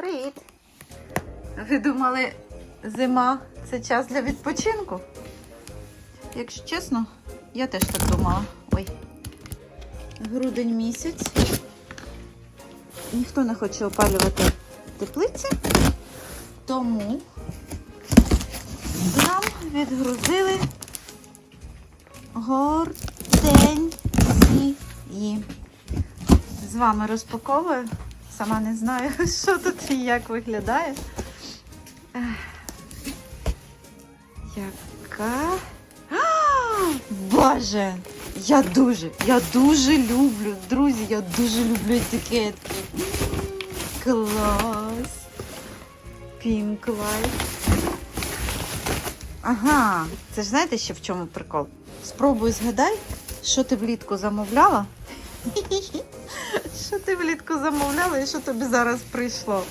Привіт! Ви думали, зима це час для відпочинку? Якщо чесно, я теж так думала. Ой. Грудень місяць. Ніхто не хоче опалювати теплиці, тому нам відгрузили гортензії. З вами розпаковую. Сама не знаю, що тут і як виглядає. Яка. А, Боже! Я дуже, я дуже люблю, друзі, я дуже люблю етикетки. Клас! Pink Light. Ага, це ж знаєте ще в чому прикол? Спробуй згадай, що ти влітку замовляла. Що ти влітку замовляла і що тобі зараз прийшло?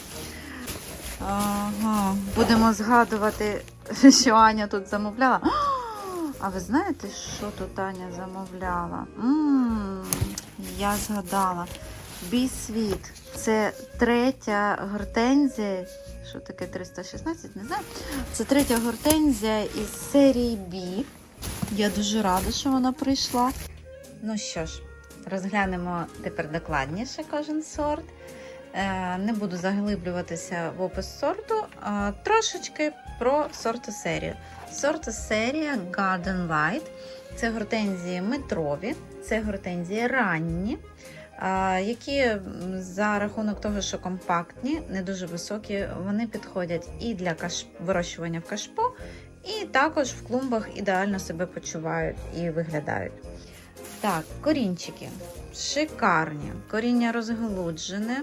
Ага, будемо згадувати, що Аня тут замовляла. А ви знаєте, що тут Аня замовляла? м я згадала. Бісвіт. Це третя гортензія. Що таке 316? Не знаю. Це третя гортензія із серії B. Я дуже рада, що вона прийшла. Ну що ж, розглянемо тепер докладніше кожен сорт. Е, Не буду заглиблюватися в опис сорту, трошечки про сорту серію. Сорту серія Garden Light. Це гортензії метрові, це гортензії ранні, які за рахунок того, що компактні, не дуже високі, вони підходять і для вирощування в кашпо, і також в клумбах ідеально себе почувають і виглядають. Так, корінчики шикарні, коріння розгалуджене,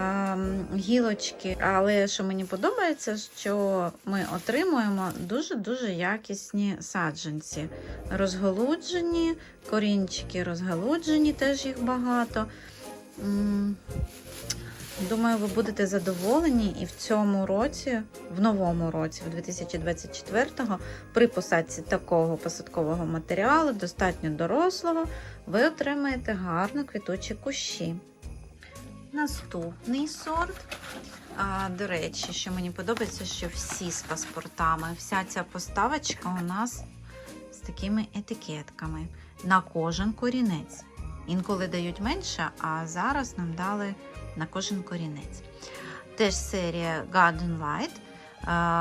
ем, гілочки. Але що мені подобається, що ми отримуємо дуже-дуже якісні саджанці. Розголуджені, корінчики розголуджені, теж їх багато. Думаю, ви будете задоволені і в цьому році, в новому році, в 2024-го, при посадці такого посадкового матеріалу, достатньо дорослого, ви отримаєте гарно квітучі кущі. Наступний сорт. А, до речі, що мені подобається, що всі з паспортами, вся ця поставочка у нас з такими етикетками на кожен корінець. Інколи дають менше, а зараз нам дали на кожен корінець. Теж серія Garden Light,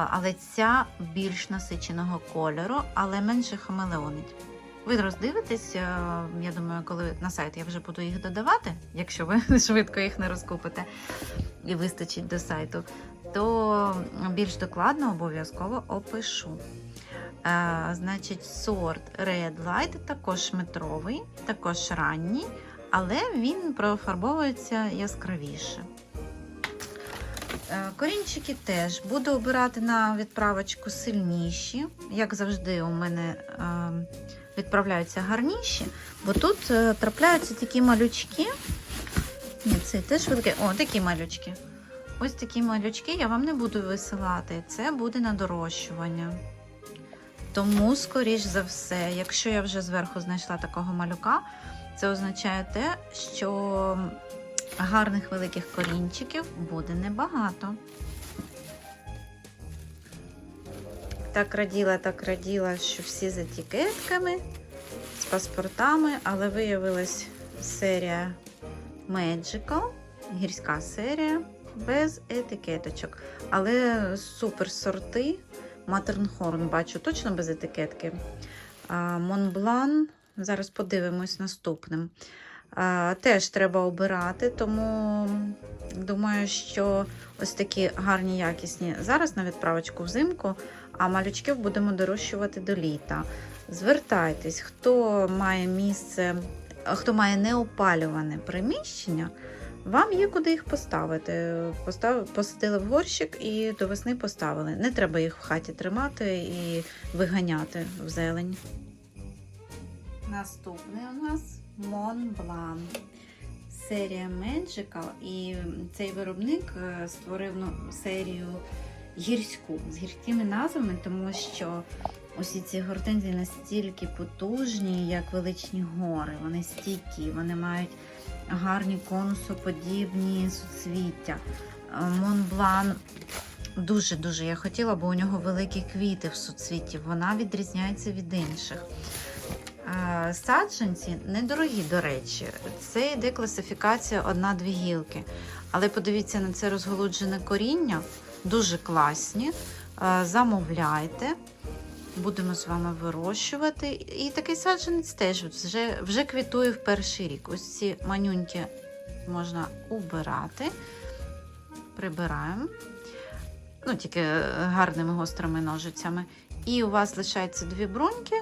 але ця більш насиченого кольору, але менше хамелеонить. Ви роздивитесь, е, я думаю, коли на сайт я вже буду їх додавати, якщо ви швидко їх не розкупите і вистачить до сайту, то більш докладно обов'язково опишу. Е, значить, сорт Red Light також метровий, також ранній, але він профарбовується яскравіше. Е, Корінчики теж буду обирати на відправочку сильніші. Як завжди, у мене е, відправляються гарніші, бо тут е, трапляються такі малючки. Ні, це теж велике. О, такі малючки. Ось такі малючки я вам не буду висилати. Це буде на дорощування. Тому, скоріш за все, якщо я вже зверху знайшла такого малюка, це означає те, що гарних великих корінчиків буде небагато. Так раділа, так раділа, що всі з етикетками, з паспортами, але виявилась серія Magical, гірська серія, без етикеточок. Але супер сорти. Матернхорн бачу точно без етикетки. Монблан. Зараз подивимось наступним. Теж треба обирати, тому думаю, що ось такі гарні, якісні зараз на відправочку взимку, а малючків будемо дорощувати до літа. Звертайтесь, хто має місце, хто має неопалюване приміщення, вам є куди їх поставити. Постав, посадили в горщик і до весни поставили. Не треба їх в хаті тримати і виганяти в зелень. Наступний у нас Montblanc. Серія Magical. І цей виробник е, створив ну, серію гірську з гірськими назвами, тому що усі ці гортензії настільки потужні, як величні гори. Вони стійкі, вони мають гарні конусоподібні суцвіття. Е, Монблан дуже-дуже я хотіла, бо у нього великі квіти в суцвіті. Вона відрізняється від інших. Е, Саджанці недорогі, до речі. Це йде класифікація одна-дві гілки. Але подивіться на це розголуджене коріння. Дуже класні. Е, Замовляйте. Будемо з вами вирощувати. І такий саджанець теж вже, вже квітує в перший рік. Ось ці манюньки можна убирати. Прибираємо. Ну, тільки гарними гострими ножицями. І у вас лишається дві бруньки.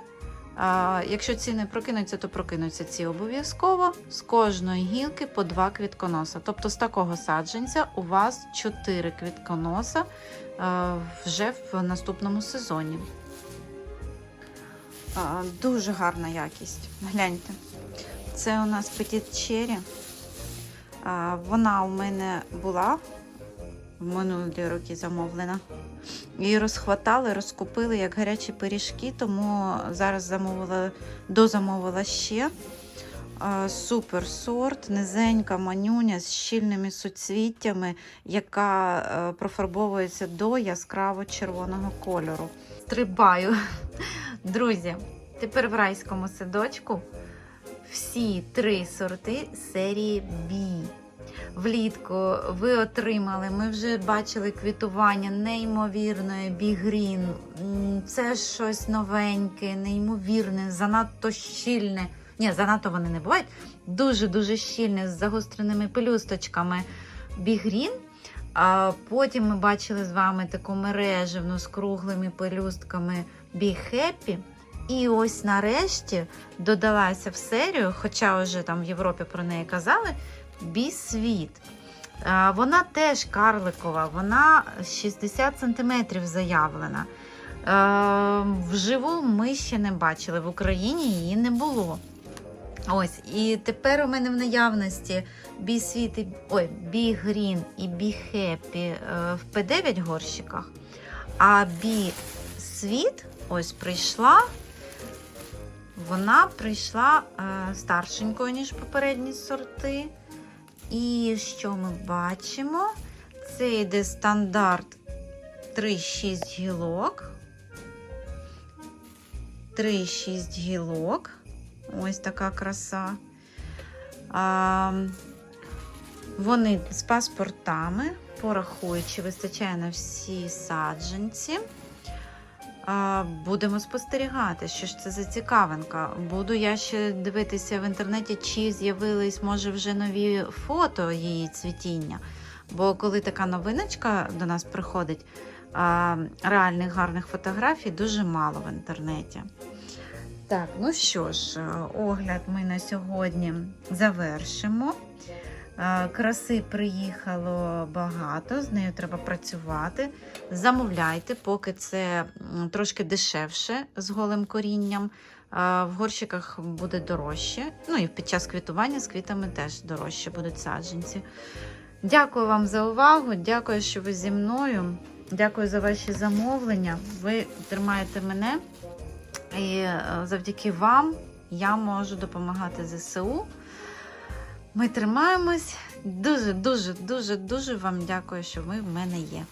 Якщо ці не прокинуться, то прокинуться ці обов'язково. З кожної гілки по два квітконоса. Тобто з такого саджанця у вас чотири квітконоса вже в наступному сезоні. Дуже гарна якість. Гляньте. Це у нас Petit Cherry. Вона у мене була в минулі роки замовлена. Її розхватали, розкупили як гарячі пиріжки, тому зараз замовила, дозамовила ще. Супер сорт, низенька манюня з щільними суцвіттями, яка е, профарбовується до яскраво червоного кольору. Стрибаю. Друзі, тепер в райському садочку всі три сорти серії B. Влітку ви отримали, ми вже бачили квітування неймовірної бігрін. Це щось новеньке, неймовірне, занадто щільне. Ні, занадто вони не бувають. Дуже-дуже щільне з загостреними пелюсточками бігрін. А потім ми бачили з вами таку мережевну з круглими пелюстками Happy. І ось нарешті додалася в серію, хоча вже там в Європі про неї казали, Бісвіт. Вона теж карликова, вона 60 см заявлена. Е, Вживу ми ще не бачили, в Україні її не було. Ось, і тепер у мене в наявності Бі-світ, ой, Бі-грін і Бі-хеппі в П9 горщиках. А Бі-світ ось прийшла. Вона прийшла е, старшенькою, ніж попередні сорти. І що ми бачимо? Це йде стандарт 3-6 гілок. 3-6 гілок. Ось така краса. А, вони з паспортами, порахуючи, вистачає на всі саджанці. Будемо спостерігати, що ж це за цікавинка. Буду я ще дивитися в інтернеті, чи з'явились, може, вже нові фото її цвітіння. Бо коли така новиночка до нас приходить, реальних гарних фотографій дуже мало в інтернеті. Так, ну що ж, огляд ми на сьогодні завершимо. Е, Краси приїхало багато, з нею треба працювати. Замовляйте, поки це трошки дешевше з голим корінням. Е, В горщиках буде дорожче. Ну і під час квітування з квітами теж дорожче будуть саджанці. Дякую вам за увагу. Дякую, що ви зі мною. Дякую за ваші замовлення. Ви тримаєте мене. І е, завдяки вам я можу допомагати ЗСУ. Ми тримаємось. Дуже, дуже, дуже, дуже вам дякую, що ви в мене є.